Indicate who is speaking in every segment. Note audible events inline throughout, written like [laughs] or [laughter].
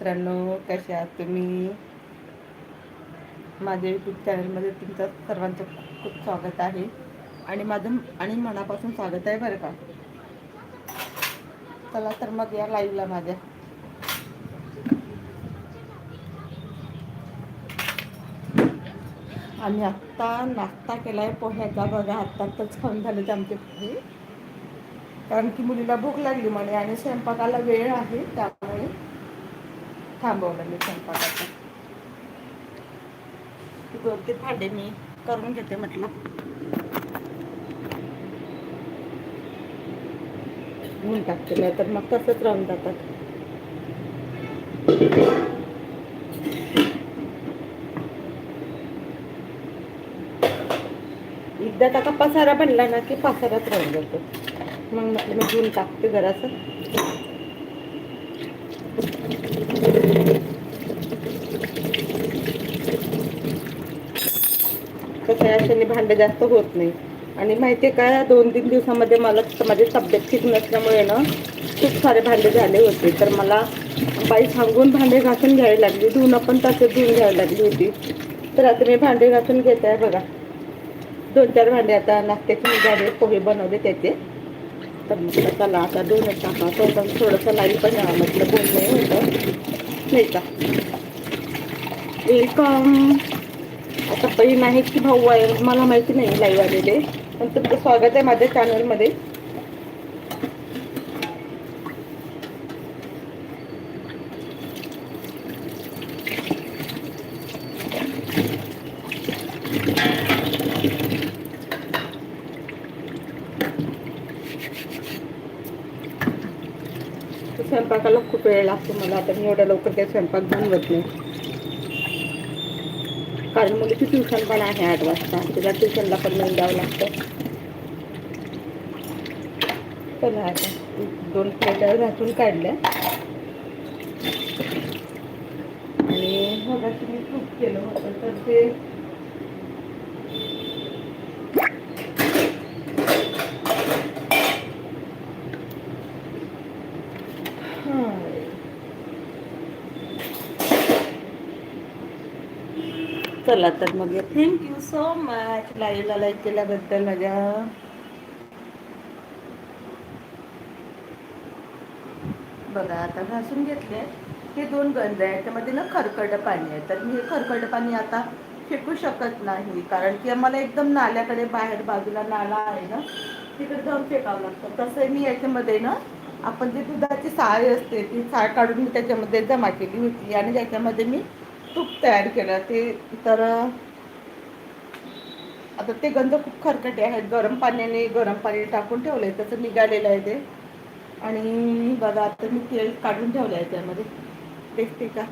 Speaker 1: मित्रांनो कसे आहात तुम्ही? माझ्या यूट्यूब चॅनलमध्ये तुमचं सर्वांचं खूप खूप स्वागत आहे. आणि माझं आणि मनापासून स्वागत आहे बरं का? चला तर मग या लाईव्हला माझ्या आम्ही आत्ता नाश्ता केला आहे पोह्याचा बघा आत्ताच खाऊन झाले आमचे पोहे. कारण की मुलीला भूक लागली म्हणे आणि स्वयंपाकाला वेळ आहे त्या थांबवलं मी स्वयंपाकाचं. दोन ते मी करून घेते म्हटलं. ऊन टाकते नाही तर मग तसंच राहून जातात. एकदा का पसारा बनला ना की पसाराच राहून जातो. मग म्हटलं मी घेऊन टाकते जरासं. कसं अशाने भांडे जास्त होत नाही. आणि माहिती आहे का दोन तीन दिवसामध्ये मला माझी तब्येत ठीक नसल्यामुळे ना खूप सारे भांडे झाले होते. तर मला बाई सांगून भांडे घासून घ्यावी लागली. धुणं पण तसेच धुवून घ्यावी लागली होती. तर आता मी भांडे घासून घेत आहे बघा. दोन चार भांडे आता नाश्त्याचे झाले पोहे बनवले त्याचे. तर म्हटलं चला आता दोनच टाका. तो पण थोडंसं लाईन पण यावं म्हटलं बोलणं होतं. नाही का? वेलकम. आता बहीण आहे की भाऊ आहे मला माहिती नाही लाईव्ह आलेले पण तुमचं स्वागत आहे माझ्या चॅनलमध्ये स्वयंपाकाला खूप वेळ लागतो मला आता मी एवढ्या लवकर काही स्वयंपाक बनवत नाही. कारण मुलीची ट्युशन पण आहे आठ वाजता. तिला ट्युशनला पण नेऊन द्यावं लागतं. चला आता दोन प्लेट घासून काढल्या. आणि मगाशी मी खूप केलं होतं. तर ते चला तर मग थँक्यू सो मच लाईव्हला लाईक केल्याबद्दल माझ्या बघा आता घासून घेतले. हे दोन गंज आहे त्यामध्ये ना खरकड पाणी आहे. तर मी हे खरकड पाणी आता फेकू शकत नाही. कारण की आम्हाला एकदम नाल्याकडे बाहेर बाजूला नाला आहे ना तिकडे जाऊन फेकावं लागतं. तसं मी याच्यामध्ये ना आपण जी दुधाची साय असते ती साय काढून मी त्याच्यामध्ये जमा केली होती. आणि त्याच्यामध्ये मी तूप तयार केलं ते तर आता ते गंध खूप खरकटे आहेत. गरम पाण्याने गरम पाणी टाकून ठेवलंय तसं निघालेलं आहे ते. आणि बघा आता मी तेल काढून ठेवलं आहे त्यामध्ये. दिसते का?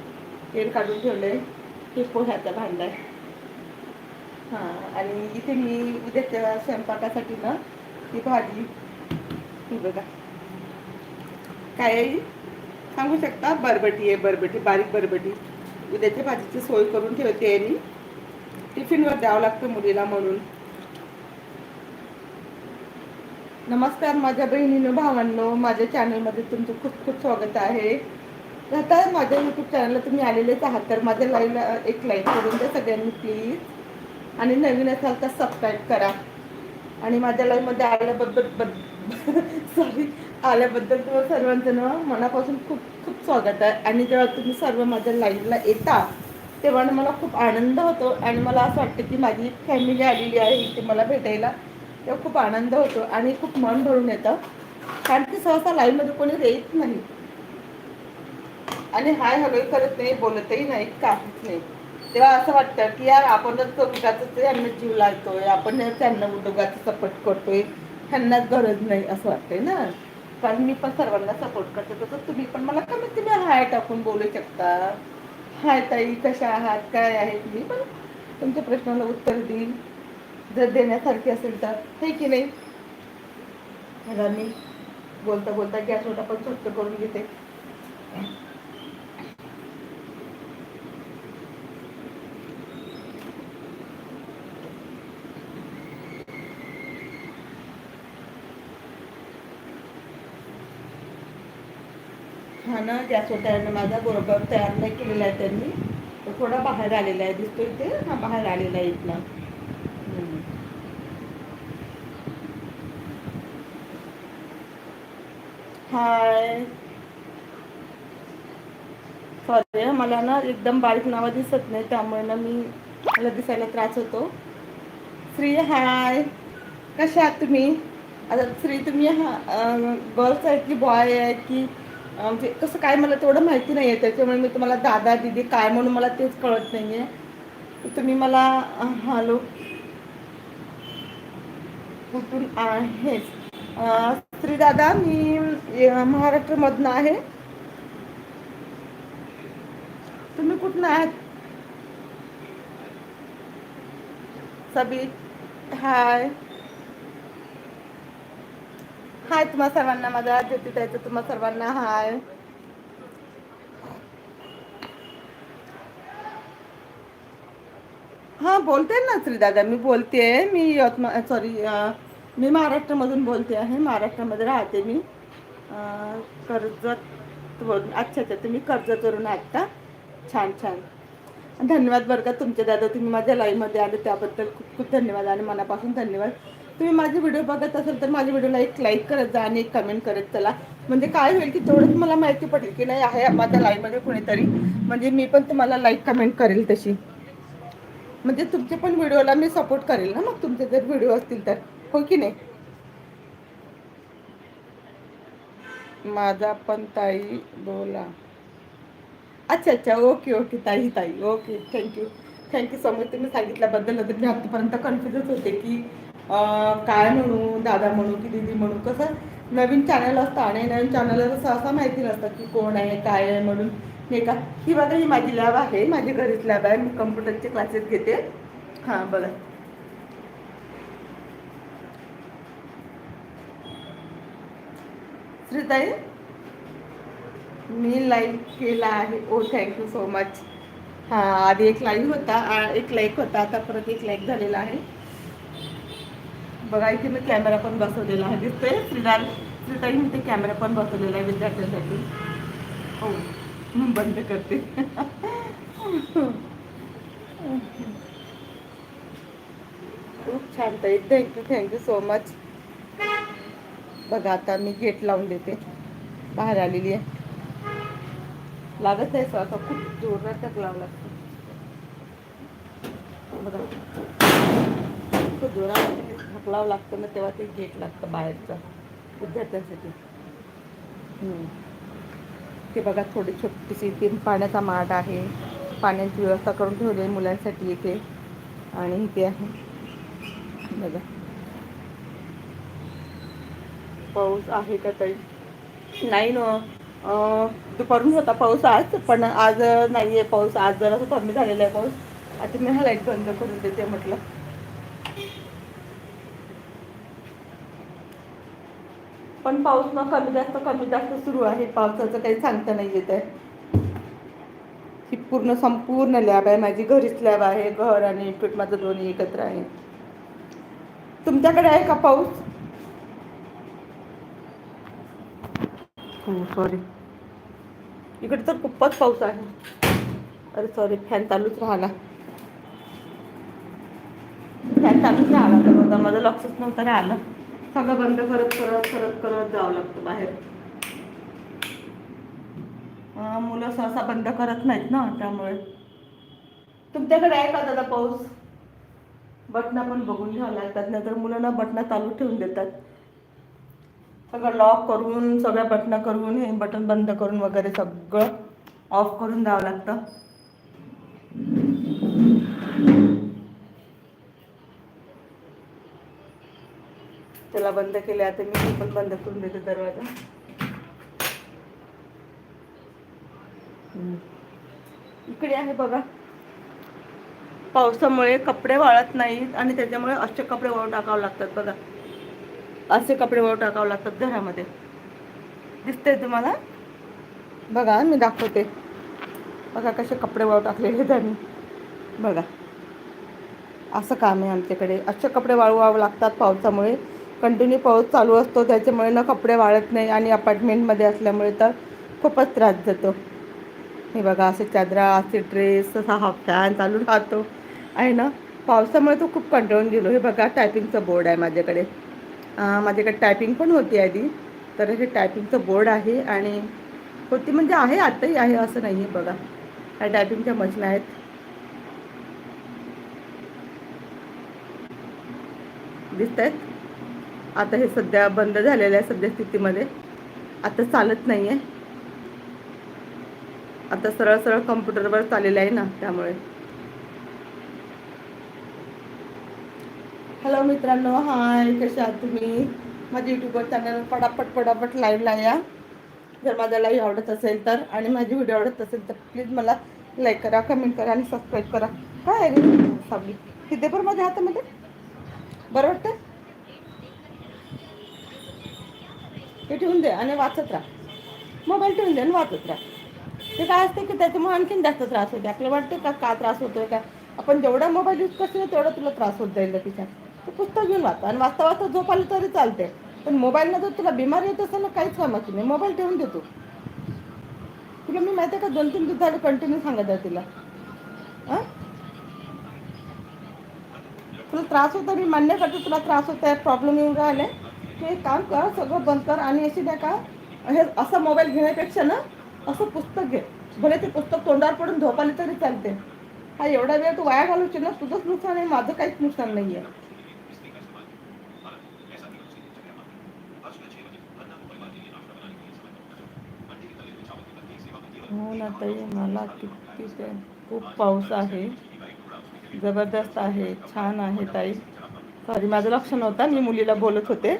Speaker 1: तेल काढून ठेवलंय. हे पोह्याचा भांडा आहे हां आणि इथे मी उद्याच्या स्वयंपाकासाठी ना ती भाजी ही बघा. काय आहे? सांगू शकता? बरबटी आहे बरबटी बारीक बरबटी. उद्याच्या भाजीची सोय करून ठेवते आणि टिफिनवर द्यावं लागतं मुलीला म्हणून. नमस्कार माझ्या बहिणीनो भावांनो. माझ्या चॅनलमध्ये तुमचं खूप खूप स्वागत आहे. आता माझ्या यूट्यूब चॅनलला तुम्ही आलेलेच आहात तर माझ्या लाईव्हला एक लाईक करून द्या सगळ्यांनी प्लीज आणि नवीन असाल तर सबस्क्राईब करा. आणि माझ्या लाईव्हमध्ये आल्याबद्दल सॉरी [laughs] आल्याबद्दल तुम्हाला सर्वांचं ना मनापासून खूप खूप स्वागत आहे. आणि जेव्हा तुम्ही सर्व माझ्या लाईव्हला येता तेव्हा मला खूप आनंद होतो. आणि मला असं वाटतं की माझी फॅमिली आलेली आहे इथे मला भेटायला. तेव्हा खूप आनंद होतो आणि खूप मन भरून येतं. कारण की सहसा लाईव्हमध्ये कोणी येत नाही. आणि हाय हॅलो करत नाही बोलतही नाही काहीच नाही. तेव्हा असं वाटतं की यार आपणच उगाच त्यांना जीव लावतोय. आपण त्यांना उद्योगाचा सपोर्ट करतोय. ह्यांनाच गरज नाही असं वाटतंय ना. कारण मी पण सर्वांना सपोर्ट करते. तसंच तुम्ही पण मला कमीत कमी हाय टाकून बोलू शकता. हाय ताई कशा आहात? काय आहेत? मी पण तुमच्या प्रश्नाला उत्तर देईन. जर देण्यासारखी असेल तर. हे की नाही? मला मी बोलता बोलता गॅस ओटा पण स्वच्छ करून घेते. हा ना गॅस माझा बरोबर तयार नाही केलेला आहे त्यांनी. तो थोडा बाहेर आलेला आहे दिसतोय ते. हा बाहेर आलेला आहे इथनं हाय. सॉरी मला ना एकदम बारीक नावं दिसत नाही त्यामुळे ना मी मला दिसायला त्रास होतो. श्री हाय. कशा आहात तुम्ही? आता श्री तुम्ही हा गर्ल्स आहेत की बॉय आहेत की म्हणजे कसं काय मला तेवढं माहिती नाही आहे त्याच्यामुळे मी तुम्हाला दादा दिदी काय म्हणून मला तेच कळत नाही आहे तुम्ही मला हॅलो. कुठून आहे श्री दादा मी महाराष्ट्रमधनं आहे. तुम्ही कुठून आहात? सबी हाय. हाय तुम्हा सर्वांना माझा ज्योती द्यायचं तुम्हा सर्वांना हाय. हां बोलते ना श्रीदादा मी बोलते मी यवतमाळ सॉरी मी महाराष्ट्रामधून बोलते आहे महाराष्ट्रामध्ये राहते मी. अं, कर्जत वरून अच्छा अच्छा तुम्ही कर्जतवरून आहात का? छान छान. धन्यवाद बरं का तुमचे दादा तुम्ही माझ्या लाईव्हमध्ये आले त्याबद्दल खूप खूप धन्यवाद आणि मनापासून धन्यवाद. तुम्ही माझे व्हिडिओ बघत असाल तर माझ्या व्हिडिओला एक लाईक करत जा आणि एक कमेंट करत चला. म्हणजे काय होईल की तेवढंच मला माहिती पडेल की नाही आहे माझ्या लाईव्हमध्ये कुणीतरी. म्हणजे मी पण तुम्हाला लाईक कमेंट करेल तशी. म्हणजे तुमचे पण व्हिडिओला मी सपोर्ट करेल ना मग तुमचे जर व्हिडिओ असतील तर. हो की नाही? माझा पण ताई बोला. अच्छा अच्छा ओके ओके ताई ताई okay thank you thank you so much तुम्ही सांगितल्याबद्दल तर मी आतापर्यंत कन्फ्युजच होते की काय म्हणू दादा म्हणू की दीदी म्हणू कसं नवीन चॅनल असतं आणि नवीन चॅनलला सहसा माहिती नसतं की कोण आहे काय आहे म्हणून. नाही का? ही बघा ही माझी लॅब आहे माझी घरीच लॅब आहे. मी कम्प्युटरचे क्लासेस घेते. हां बघा. श्रीताई मी लाईक केला आहे. ओ थँक्यू सो मच हां आधी एक लाईक होता एक लाईक होता आता परत एक लाईक झालेला आहे. इथे मी कॅमेरा पण बसवलेला आहे, दिसतोय श्रीराम श्रीताई मी ते कॅमेरा पण बसवलेला आहे विद्यार्थ्यांसाठी. बंद करते. खूप छान ताई थँक्यू थँक्यू सो मच बघा, आता मी गेट लावून देते. बाहेर आलेली आहे. लागत आहे स्वतः खूप जोरात लागतं. बघा. खूप जोरात ढकलावं लागतं ना तेव्हा ते गेट लागतं बाहेरचं विद्यार्थ्यांसाठी. ते बघा थोडी छोटीशी तीन पाण्याचा माठ आहे. पाण्याची व्यवस्था करून ठेवली आहे मुलांसाठी इथे. आणि इथे आहे. बघा. पाऊस आहे का तरी नाही ना. दुपारून होता पाऊस आज पण आज नाही आहे पाऊस. आज जरा कमी झालेला आहे पाऊस. आता मी हा लाइट बंद करून देते म्हटलं. पण पाऊस ना कमी जास्त कमी जास्त सुरू आहे. पावसाचं काही सांगता नाही येत आहे. ही पूर्ण संपूर्ण लॅब आहे. माझी घरीच लॅब आहे. घर आणि इन्स्टिट्यूट माझं दोन्ही एकत्र आहे. तुमच्याकडे आहे का पाऊस? Oh, हो सॉरी इकडे तर खूपच पाऊस आहे. अरे सॉरी फॅन चालूच राहिला. फॅन चालूच राहिला. तर माझं लक्षच नव्हतं राहिलं. सगळं बंद करत करत करत करत जावं लागतं बाहेर. मुलं सहसा बंद करत नाहीत ना त्यामुळे. तुमच्याकडे आहे का दादा पाऊस? बटणं पण बघून घ्यावं लागतात नाहीतर मुलांना बटणं चालू ठेवून देतात. सगळं लॉक करून सगळ्या बटणं करून हे बटन बंद करून वगैरे सगळं ऑफ करून द्यावं लागतं. त्याला बंद केले आता मी पण बंद करून देते दरवाजा. इकडे आहे बघा. पावसामुळे कपडे वाळत नाहीत आणि त्याच्यामुळे असे कपडे वाळू टाकावं लागतात बघा. असे कपडे वाळू टाकावं लागतात घरामध्ये. दिसतंय तुम्हाला? बघा मी दाखवते. बघा कसे कपडे वाळू टाकलेले आहेत आम्ही बघा. असं काम आहे आमच्याकडे. असे कपडे वाळवावं लागतात पावसामुळे. कंटिन्यू पाऊस चालू असतो त्याच्यामुळे ना कपडे वाळत नाही आणि अपार्टमेंटमध्ये असल्यामुळे तर खूपच त्रास जातो हे बघा असे चादरा असे ड्रेस असा हा फॅन चालू राहतो. आहे ना? पावसामुळे तो खूप कंटाळून गेलो. हे बघा टायपिंगचं बोर्ड आहे माझ्याकडे. माझ्याकडे टायपिंग पण होती आधी. तर हे टायपिंगचं बोर्ड आहे आणि होती म्हणजे आहे आत्ताही आहे असं नाही आहे बघा. ह्या टायपिंगच्या मशीन आहेत. दिसत आहेत आता हे सध्या बंद झालेलं आहे सध्या स्थितीमध्ये. आता चालत नाही आहे आता सरळ सरळ कम्प्युटरवर चाललेलं आहे ना त्यामुळे. हॅलो मित्रांनो हाय कशा आहात तुम्ही? माझ्या यूट्यूबवर चॅनल पटापट पटापट लाईव्हला या. जर माझा लाईव्ह आवडत असेल तर आणि माझी व्हिडिओ आवडत असेल तर प्लीज मला लाईक करा कमेंट करा आणि सबस्क्राईब करा. काय आहे रे? सावली किती पण माझ्या हातामध्ये? बरं वाटतं ते ठेवून दे आणि वाचत राहा. मोबाईल ठेवून दे आणि वाचत राहा. ते काय असते की त्याच्यामुळे आणखीन जास्त त्रास होते. आपल्याला वाटते का का त्रास होतोय का? आपण जेवढा मोबाईल यूज करतो तेवढा तुला त्रास होत जाईल तिच्या तू पुस्तक घेऊन वाचा आणि वाचता वाचता झोप आली तरी चालते. पण मोबाईलनं जर तुला बिमारी येत असेल ना काहीच कामाची नाही. मोबाईल ठेवून देतो तुला मी माहिती आहे का दोन तीन दिवस झाले कंटिन्यू सांगत आहे तिला. हां तुला त्रास होता मी मान्य करते तुला त्रास होत आहे प्रॉब्लेम येऊन राहिले. हे काम कर सगळं बंद कर आणि अशी नाही का हे असा मोबाईल घेण्यापेक्षा ना असं पुस्तक घे. भले ते पुस्तक तोंडावर पडून झोपाले तरी चालते. हा एवढा वेळ तू वाया घालूची ना तुझंच नुकसान आहे माझं काहीच नुकसान नाही आहे हो ना ताई मला किती ते खूप पाऊस आहे. जबरदस्त आहे छान आहे ताई. सॉरी माझं लक्ष नव्हतं मी मुलीला बोलत होते.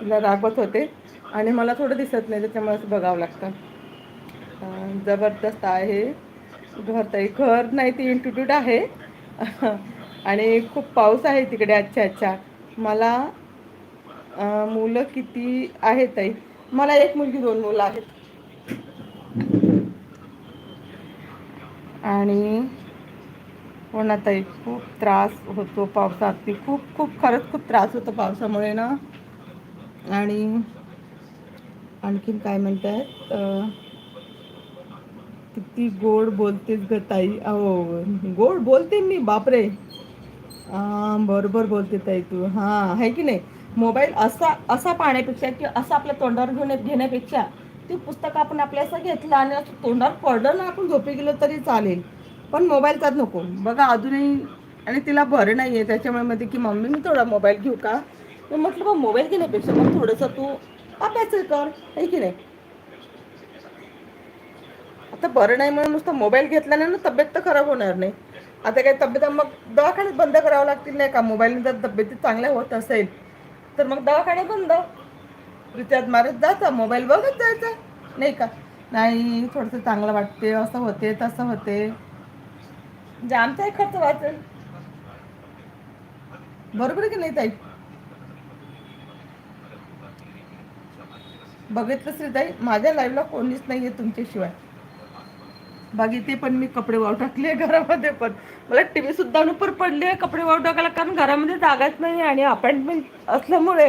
Speaker 1: तिला रागवत होते. आणि मला थोडं दिसत नाही त्याच्यामुळे असं बघावं लागतं. जबरदस्त आहे. घर ताई घर नाही ती इन्स्टिट्यूट आहे. [laughs] आणि खूप पाऊस आहे तिकडे अच्छा अच्छा मला मुलं किती आहेत ताई? मला एक मुलगी दोन मुलं आहेत. आणि हो ना ताई खूप त्रास होतो पावसात. ती खूप खूप खरंच खूप त्रास होतो पावसामुळे ना. आणि आणखीन काय म्हणतात? किती गोड बोलतेस ग ताई. अहो हो. गोड बोलते मी बापरे. बरोबर बोलते ताई तू. हां आहे की नाही? मोबाईल असा असा पाहण्यापेक्षा की असं आपल्या तोंडावर घेऊन घेण्यापेक्षा ते पुस्तक आपण आपल्या असं घेतलं आणि असं तोंडावर पडलं ना आपण झोपी गेलो तरी चालेल. पण मोबाईलचाच नको. बघा अजूनही आणि तिला बरं नाही आहे त्याच्यामुळे मध्ये की मम्मी मी थोडा मोबाईल घेऊ का? मी म्हटलं मग मोबाईल घेण्यापेक्षा मग थोडंसं तू अभ्यास कर. आहे की नाही? आता बरं नाही म्हणून नुसतं मोबाईल घेतल्याने ना तब्येत तर खराब होणार नाही. आता काही तब्येत मग दवाखान्यात बंद करावं लागतील नाही का? मोबाईलने जर तब्येती चांगल्या होत असेल तर मग दवाखाने बंद. रिचार्ज मारत जायचा मोबाईल बघत जायचा नाही का? नाही थोडंसं चांगलं वाटते असं होते तसं होते. म्हणजे आमचाही खर्च वाचेल. बरोबर आहे की नाही ताई? बघितलं श्री ताई माझ्या लाईव्हला कोणीच नाही आहे तुमच्याशिवाय बघिते पण मी कपडे वाव टाकले घरामध्ये पण. मला टी व्ही सुद्धा नुपर पडली आहे कपडे वाव टाकायला कारण घरामध्ये जागाच नाही आणि अपार्टमेंट असल्यामुळे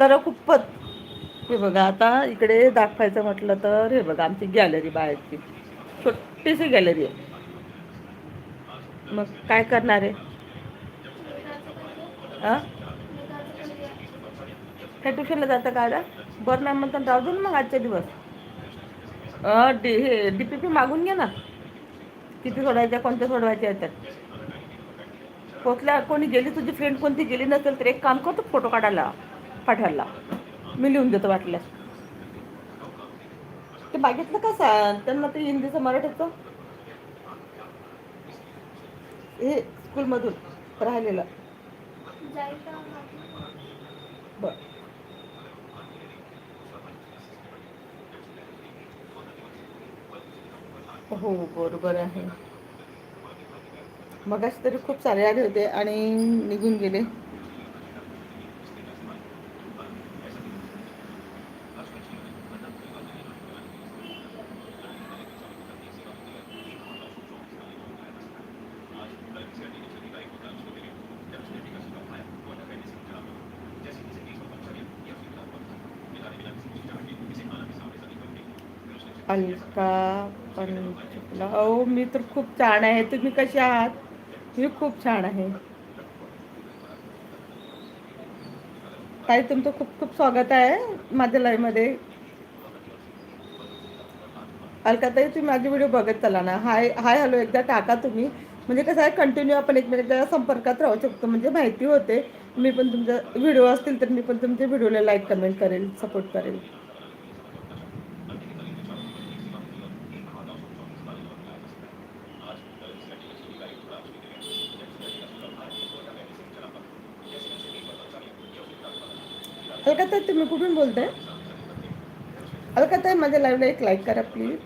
Speaker 1: तर खूपच. हे बघा आता इकडे दाखवायचं म्हटलं तर हे बघा आमची गॅलरी बाहेरची. छोटीशी गॅलरी आहे. मग काय करणार आहे? हां? काय ट्युशनला जातं का आता? बरं नाही म्हणतात राहू दे मग आजचे दिवस. डी हे डी पी पी मागून घे ना. किती सोडवायच्या कोणत्या सोडवायच्या त्यात. पोचल्या कोणी गेली तुझी फ्रेंड कोणती गेली नसेल तर एक काम करतो फोटो काढायला पाठवायला. मी लिहून देतो वाटल्यास. ते मागितलं का सा त्यांना ते हिंदीचं मराठीचं? हे स्कूलमधून राहिलेलं. बरं. हो, हो बरोबर आहे. मगाशी तरी खूप सारे आले होते आणि निघून गेले. म्हटलं. हो मी तर खूप छान आहे. तुम्ही कसे आहात? मी खूप छान आहे. ताई तुमचं खूप खूप स्वागत आहे माझ्या लाईव्हमध्ये अलकाताई तुम्ही माझे व्हिडिओ बघत चला ना. हाय हाय हॅलो एकदा टाका तुम्ही. म्हणजे कसं आहे कंटिन्यू आपण एकमेकांच्या संपर्कात राहू शकतो म्हणजे माहिती होते. मी पण तुमचा व्हिडिओ असतील तर मी पण तुमच्या व्हिडिओला लाईक कमेंट करेल सपोर्ट करेल. अलकाताई तुम्ही कुठून बोलताय? अलकाताई माझ्या लाईव्हला एक लाईक करा प्लीज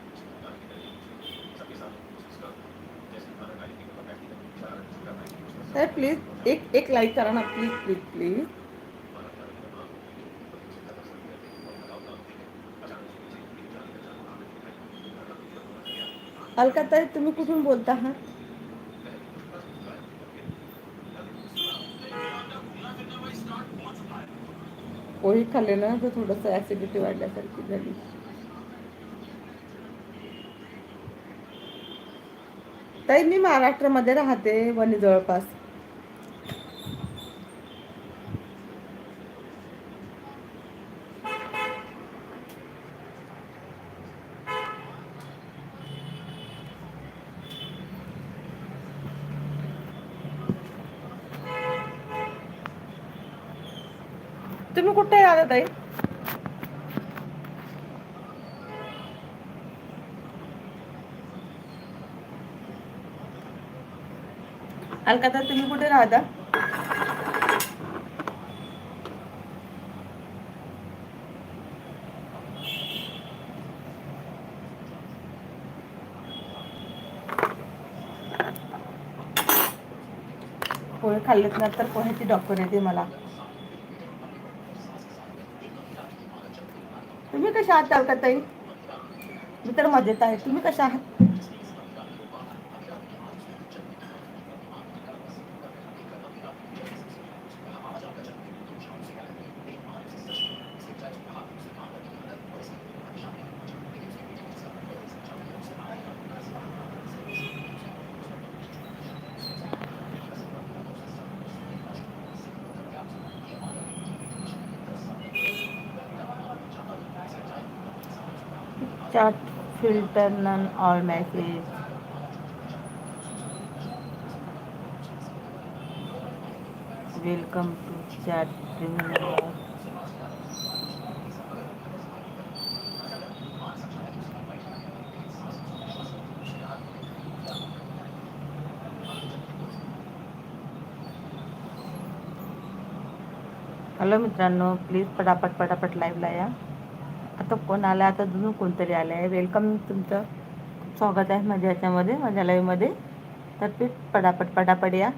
Speaker 1: प्लीज एक एक लाईक करा ना प्लीज प्लीज प्लीज अलकाताई तुम्ही कुठून बोलता आहात पोळी खाल्ले ना तर थोडंसं ऍसिडिटी वाढल्यासारखी झाली. ताई मी महाराष्ट्रामध्ये राहते वणी जवळपास कुठे आला ताई? अलकाता तुम्ही कुठे राहता? पोहे खाल्लेत ना तर पोह्याची डॉक्टर येते मला तुम्ही कशा आहात अलकाताई मी तर मजेत आहे. तुम्ही कशा आहात? Chat filter none all message welcome to chat hello मित्रांनो प्लीज़ पटापट पटापट लाईव्हला या आता कोण आला आता अजून कोणतरी आलं आहे वेलकम तुमचं स्वागत आहे माझ्या ह्याच्यामध्ये माझ्या लाईव्हमध्ये तर प्लीज पटापट पटापट या.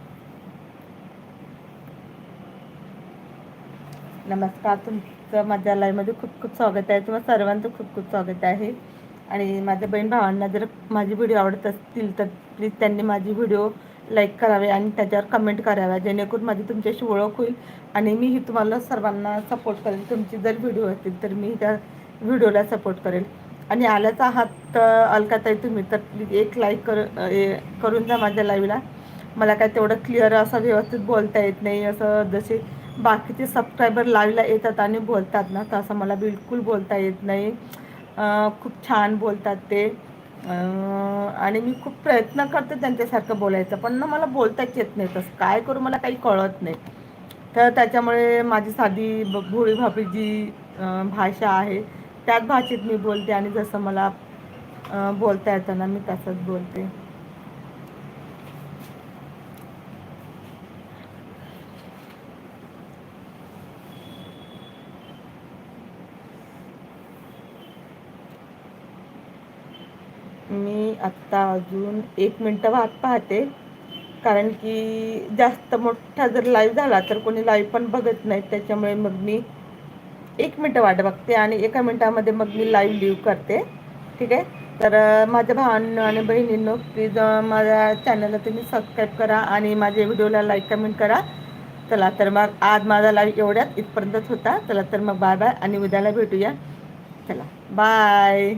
Speaker 1: नमस्कार तुमचं माझ्या लाईव्हमध्ये खूप खूप स्वागत आहे. तुम्हाला सर्वांचं खूप खूप स्वागत आहे. आणि माझ्या बहीण भावांना जर माझी व्हिडिओ आवडत असतील तर प्लीज त्यांनी माझी व्हिडिओ लाईक करावे आणि त्याच्यावर कमेंट कराव्या. जेणेकरून माझी तुमच्याशी ओळख होईल आणि मीही तुम्हाला सर्वांना सपोर्ट करेल तुमची जर व्हिडिओ असतील तर मी त्या व्हिडिओला सपोर्ट करेल. आणि आल्याचा आहात अलकाताई तुम्ही तर प्लीज एक लाईक कर करून जा माझ्या लाईव्हला मला काय तेवढं क्लिअर असं व्यवस्थित बोलता येत नाही असं जसे बाकीचे सबस्क्रायबर लाईव्हला येतात आणि बोलतात ना तर असं मला बिलकुल बोलता येत नाही. खूप छान बोलतात ते. आणि मी खूप प्रयत्न करते त्यांच्यासारखं बोलायचं पण ना मला बोलताच येत नाही तसं काय करू मला काही कळत नाही. तर त्याच्यामुळे माझी साधी भोळी भाभी जी भाषा आहे. त्याच भाषेत मी बोलते आणि जसं मला बोलता येतं ना मी तसंच बोलते. मी आत्ता अजून एक मिनटं वाट पाहते. कारण की जास्त मोठा जर लाईव्ह झाला तर कोणी लाईव्ह पण बघत नाही. त्याच्यामुळे मग मी एक मिनटं वाट बघते आणि एका मिनटामध्ये मग मी लाईव्ह लिव्ह करते. ठीक आहे? तर माझ्या भावांनो आणि बहिणींनो प्लीज माझ्या चॅनलला तुम्ही सबस्क्राईब करा आणि माझ्या व्हिडिओला लाईक कमेंट करा. चला तर मग आज माझा लाईव्ह एवढ्यात इथपर्यंतच होता. चला तर मग बाय बाय आणि उद्याला भेटूया. चला बाय